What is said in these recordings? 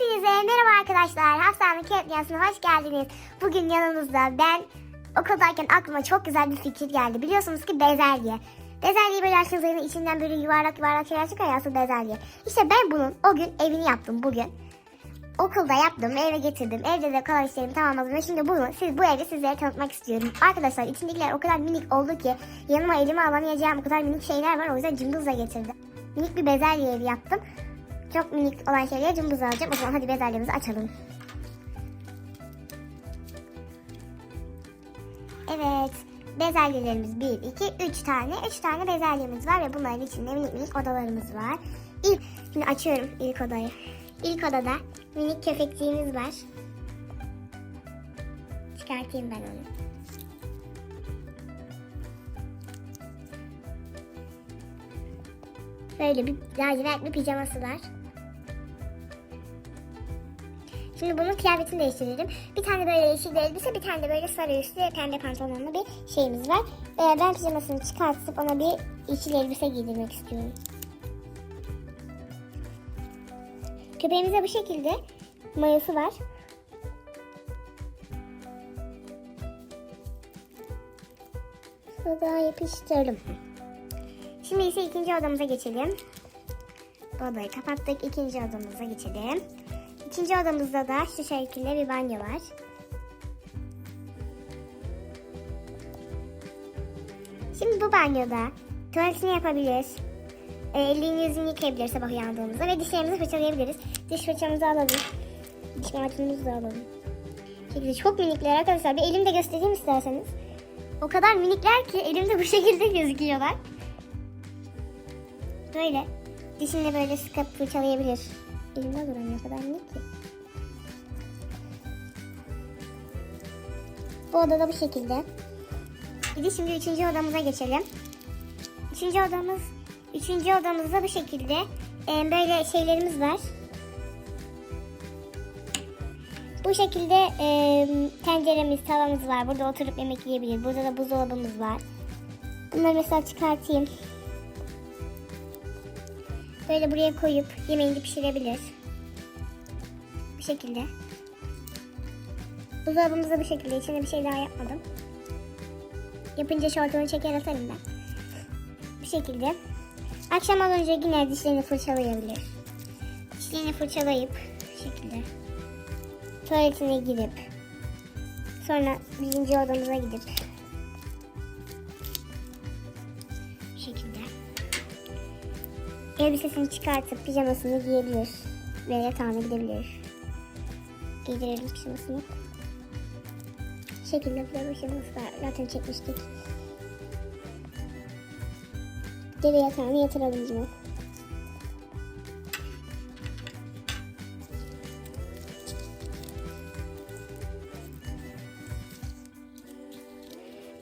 Hepinize merhaba arkadaşlar. Haftanın Kağıt Dünyası'na hoş geldiniz. Bugün yanımızda ben okuldayken aklıma çok güzel bir fikir geldi. Biliyorsunuz ki bezelye. Bezelyeyi böyle açtığınız zaman içinden böyle yuvarlak yuvarlak şeyler çıkıyor ya aslında bezelye. İşte ben bunun o gün evini yaptım bugün. Okulda yaptım, eve getirdim. Evde de kalan işlerimi tamamladım ve şimdi bunu siz bu evi sizlere tanıtmak istiyorum. Arkadaşlar içindekiler o kadar minik oldu ki yanıma elime alamayacağım o kadar minik şeyler var. O yüzden cımbızla getirdim. Minik bir bezelye evi yaptım. Çok minik olan şeyleri cımbız alacağım. O zaman hadi bezelyemizi açalım. Evet. Bezelyelerimiz 1, 2, 3 tane. 3 tane bezelyemiz var ve bunların içinde minik minik odalarımız var. İlk, şimdi açıyorum ilk odayı. İlk odada minik köpekçiğimiz var. Çıkartayım ben onu. Böyle bir lacivert bir pijaması var. Şimdi bunun kıyafetini değiştirelim. Bir tane böyle yeşil bir elbise, bir tane de böyle sarı üstü pembe pantolonlu bir şeyimiz var. Ee, ben pijamasını çıkartıp ona bir yeşil elbise giydirmek istiyorum. Köpeğimize bu şekilde mayası var. Şurada yapıştırdım. Şimdi ise ikinci odamıza geçelim. Odayı kapattık. İkinci odamıza geçelim. İkinci odamızda da şu şekilde bir banyo var. Şimdi bu banyoda tuvaletini yapabilir. E, elini yüzünü yıkayabilir sabah uyandığımızda ve dişlerimizi fırçalayabiliriz. Diş fırçamızı alalım. Diş macunumuzu da alalım. Şekilde çok minikler arkadaşlar. Bir elimde göstereyim isterseniz. O kadar minikler ki elimde bu şekilde gözüküyorlar. Böyle. Dişinle böyle sıkıp fırçalayabilir. Elimde duramıyor o kadar minik ki. Bu odada bu şekilde. Bir şimdi üçüncü odamıza geçelim. Üçüncü odamız, üçüncü odamızda bu şekilde e, böyle şeylerimiz var. Bu şekilde e, tenceremiz, tavamız var. Burada oturup yemek yiyebilir. Burada da buzdolabımız var. Bunları mesela çıkartayım. Böyle buraya koyup yemeğini pişirebilir. Bu şekilde. Buzdolabımız da bu şekilde. İçine bir şey daha yapmadım. Yapınca şortunu çeker atarım ben. Bu şekilde. Akşam olunca yine dişlerini fırçalayabilir. Dişlerini fırçalayıp bu şekilde. Tuvaletine gidip sonra birinci odamıza gidip elbisesini çıkartıp pijamasını giyebilir ve yatağına gidebilir. Giydirelim pijamasını. Şekilde pijama pijaması var. Zaten çekmiştik. Geri yatağına yatıralım bunu.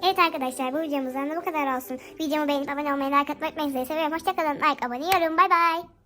Evet arkadaşlar bu videomuzdan da bu kadar olsun. Videomu beğenip abone olmayı, like atmayı unutmayın. Seviyorum. Hoşçakalın. Like, abone, yorum. Bay bay.